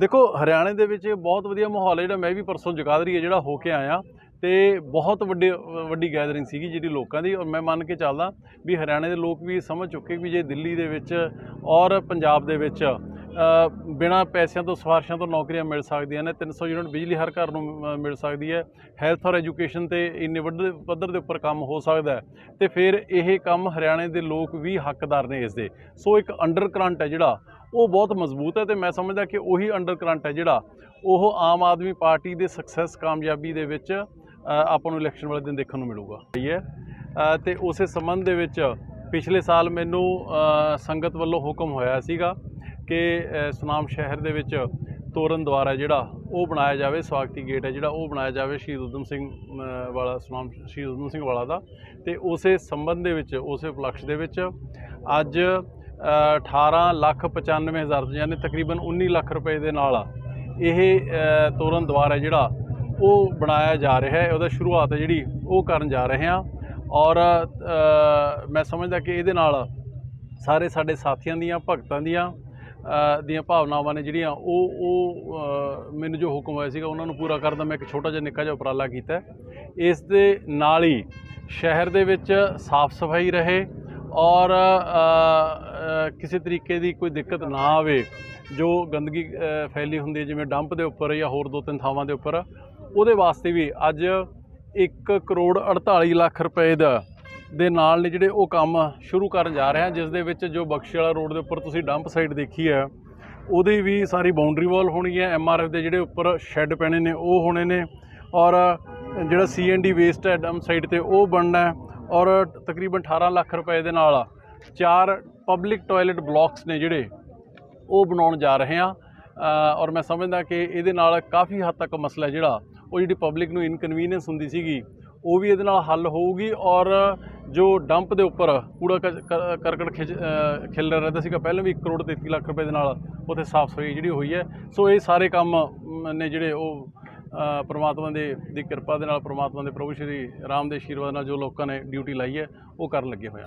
ਦੇਖੋ ਹਰਿਆਣੇ ਦੇ ਵਿੱਚ ਬਹੁਤ ਵਧੀਆ ਮਾਹੌਲ ਹੈ ਜਿਹੜਾ ਮੈਂ ਵੀ ਪਰਸੋਂ ਜਗਾਦਰੀ ਹੈ ਜਿਹੜਾ ਹੋ ਕੇ ਆਇਆ। ਤੇ ਬਹੁਤ ਵੱਡੀ ਵੱਡੀ ਗੈਦਰਿੰਗ ਸੀਗੀ ਜਿਹੜੀ ਲੋਕਾਂ ਦੀ ਔਰ ਮੈਂ ਮੰਨ ਕੇ ਚੱਲਦਾ ਵੀ ਹਰਿਆਣੇ ਦੇ ਲੋਕ ਵੀ ਸਮਝ ਚੁੱਕੇ ਵੀ ਜੇ ਦਿੱਲੀ ਦੇ ਵਿੱਚ ਔਰ ਪੰਜਾਬ ਦੇ ਵਿੱਚ ਅ, ਬਿਨਾਂ ਪੈਸਿਆਂ ਤੋਂ ਸਿਫਾਰਸ਼ਾਂ ਤੋਂ ਨੌਕਰੀਆਂ ਮਿਲ ਸਕਦੀਆਂ ਨੇ 300 ਯੂਨਿਟ ਬਿਜਲੀ ਹਰ ਘਰ ਨੂੰ ਅ, ਮਿਲ ਸਕਦੀ ਹੈ। ਹੈਲਥ ਔਰ ਐਜੂਕੇਸ਼ਨ ਤੇ ਇੰਨੇ ਵੱਡੇ ਪੱਧਰ ਦੇ ਉੱਪਰ ਕੰਮ ਹੋ ਸਕਦਾ ਹੈ। ਤੇ ਫਿਰ ਇਹ ਕੰਮ ਹਰਿਆਣੇ ਦੇ ਲੋਕ ਵੀ ਹੱਕਦਾਰ ਨੇ ਇਸ ਦੇ। ਸੋ ਇੱਕ ਅੰਡਰ ਕਰੰਟ ਹੈ ਜਿਹੜਾ ਉਹ ਬਹੁਤ ਮਜ਼ਬੂਤ ਹੈ ਤੇ ਮੈਂ ਸਮਝਦਾ ਕਿ ਉਹੀ ਅੰਡਰ ਕਰੰਟ ਹੈ ਜਿਹੜਾ ਉਹ ਆਮ ਆਦਮੀ ਪਾਰਟੀ ਦੇ ਸਕਸੈਸ ਕਾਮਯਾਬੀ ਦੇ ਵਿੱਚ ਆਪਾਂ ਨੂੰ ਇਲੈਕਸ਼ਨ ਵਾਲੇ ਦਿਨ ਦੇਖਣ ਨੂੰ ਮਿਲੂਗਾ। ਸਹੀ ਹੈ? ਤੇ ਉਸੇ ਸੰਬੰਧ ਦੇ ਵਿੱਚ ਪਿਛਲੇ ਸਾਲ ਮੈਨੂੰ ਸੰਗਤ ਵੱਲੋਂ ਹੁਕਮ ਹੋਇਆ ਸੀਗਾ ਕਿ ਸੁਨਾਮ ਸ਼ਹਿਰ ਦੇ ਵਿੱਚ ਤੋਰਨ ਦੁਆਰਾ ਜਿਹੜਾ, ਉਹ ਬਣਾਇਆ ਜਾਵੇ, ਸਵਾਗਤੀ ਗੇਟ ਹੈ ਜਿਹੜਾ, ਉਹ ਬਣਾਇਆ ਜਾਵੇ ਸ਼ਹੀਦ ਉਦਮ ਸਿੰਘ ਵਾਲਾ, ਸੁਨਾਮ, ਸ਼ਹੀਦ ਉਦਮ ਸਿੰਘ ਵਾਲਾ ਦਾ। ਤੇ ਉਸੇ ਸੰਬੰਧ ਦੇ ਵਿੱਚ, ਉਸੇ ਉਪਲਕਸ਼ ਦੇ ਵਿੱਚ ਅੱਜ 18 ਲੱਖ 95 ਹਜ਼ਾਰ ਯਾਨੀ ਤਕਰੀਬਨ 19 ਲੱਖ ਰੁਪਏ ਦੇ ਨਾਲ ਇਹ ਤੋਰਨ ਦੁਆਰ ਹੈ ਜਿਹੜਾ ਉਹ ਬਣਾਇਆ ਜਾ ਰਿਹਾ ਹੈ, ਉਹਦਾ ਸ਼ੁਰੂਆਤ ਹੈ ਜਿਹੜੀ ਉਹ ਕਰਨ ਜਾ ਰਹੇ ਹਾਂ ਔਰ ਮੈਂ ਸਮਝਦਾ ਕਿ ਇਹਦੇ ਨਾਲ ਸਾਰੇ ਸਾਡੇ ਸਾਥੀਆਂ ਦੀਆਂ, ਭਗਤਾਂ ਦੀਆਂ ਦੀਆਂ ਭਾਵਨਾਵਾਂ ਨੇ ਜਿਹੜੀਆਂ ਉਹ ਉਹ ਮੈਨੂੰ ਜੋ ਹੁਕਮ ਹੋਇਆ ਸੀਗਾ ਉਹਨਾਂ ਨੂੰ ਪੂਰਾ ਕਰਨ ਦਾ ਮੈਂ ਇੱਕ ਛੋਟਾ ਜਿਹਾ ਨਿੱਕਾ ਜਿਹਾ ਉਪਰਾਲਾ ਕੀਤਾ ਇਸ ਦੇ ਨਾਲ ਹੀ ਸ਼ਹਿਰ ਦੇ ਵਿੱਚ ਸਾਫ਼ ਸਫ਼ਾਈ ਰਹੇ ਔਰ ਕਿਸੇ ਤਰੀਕੇ ਦੀ ਕੋਈ ਦਿੱਕਤ ਨਾ ਆਵੇ, ਜੋ ਗੰਦਗੀ ਫੈਲੀ ਹੁੰਦੀ ਹੈ, ਜਿਵੇਂ ਡੰਪ ਦੇ ਉੱਪਰ ਜਾਂ ਹੋਰ ਦੋ ਤਿੰਨ ਥਾਵਾਂ ਦੇ ਉੱਪਰ, ਉਹਦੇ ਵਾਸਤੇ ਵੀ ਅੱਜ 1 ਕਰੋੜ 48 ਲੱਖ ਰੁਪਏ ਦਾ ਦੇ ਨਾਲ ਨੇ ਜਿਹੜੇ ਉਹ ਕੰਮ ਸ਼ੁਰੂ ਕਰਨ ਜਾ ਰਹੇ ਹਾਂ, ਜਿਸ ਦੇ ਵਿੱਚ ਜੋ ਬਖਸ਼ੀ ਵਾਲਾ ਰੋਡ ਦੇ ਉੱਪਰ ਤੁਸੀਂ ਡੰਪ ਸਾਈਡ ਦੇਖੀ ਹੈ, ਉਹਦੀ ਵੀ ਸਾਰੀ ਬਾਉਂਡਰੀ ਵਾਲ ਹੋਣੀ ਹੈ ਐਮਆਰਐਫ ਦੇ ਜਿਹੜੇ ਉੱਪਰ ਸ਼ੈੱਡ ਪੈਣੇ ਨੇ, ਉਹ ਹੋਣੇ ਨੇ, ਔਰ ਜਿਹੜਾ ਸੀਐਨਡੀ ਵੇਸਟ ਹੈ ਡੰਪ ਸਾਈਡ ਤੇ ਉਹ ਬਣਨਾ ਔਰ ਤਕਰੀਬਨ 18 ਲੱਖ ਰੁਪਏ ਦੇ ਨਾਲ ਚਾਰ ਪਬਲਿਕ ਟਾਇਲਟ ਬਲਾਕਸ ਨੇ ਜਿਹੜੇ ਉਹ ਬਣਾਉਣ ਜਾ ਰਹੇ ਹਾਂ। ਔਰ ਮੈਂ ਸਮਝਦਾ ਕਿ ਇਹਦੇ ਨਾਲ ਕਾਫੀ ਹੱਦ ਤੱਕ ਮਸਲਾ ਜਿਹੜਾ ਉਹ ਜਿਹੜੀ ਪਬਲਿਕ ਨੂੰ ਇਨਕਨਵੀਨੀਅੰਸ ਹੁੰਦੀ ਸੀਗੀ ਉਹ ਵੀ ਇਹਦੇ ਨਾਲ ਹੱਲ ਹੋਊਗੀ ਔਰ ਜੋ ਡੰਪ ਦੇ ਉੱਪਰ ਕੂੜਾ ਕ- ਕਰਕਟ ਖਿੱਚ ਅ, ਰਹਿੰਦਾ ਸੀਗਾ ਪਹਿਲਾਂ ਵੀ 1 ਕਰੋੜ 33 ਲੱਖ ਰੁਪਏ ਦੇ ਨਾਲ ਉੱਥੇ ਸਾਫ਼ ਸਫ਼ਾਈ ਜਿਹੜੀ ਹੋਈ ਹੈ। ਸੋ ਇਹ ਸਾਰੇ ਕੰਮ ਨੇ ਜਿਹੜੇ ਉਹ ਅ, ਪ੍ਰਮਾਤਮਾ ਦੇ ਦੀ ਕਿਰਪਾ ਦੇ ਨਾਲ ਪ੍ਰਮਾਤਮਾ ਦੇ ਪ੍ਰਭੂ ਸ਼੍ਰੀ ਰਾਮ ਦੇ ਆਸ਼ੀਰਵਾਦ ਨਾਲ ਜੋ ਲੋਕਾਂ ਨੇ ਡਿਊਟੀ ਲਾਈ ਹੈ ਉਹ ਕਰਨ ਲੱਗੇ ਹੋਏ ਆ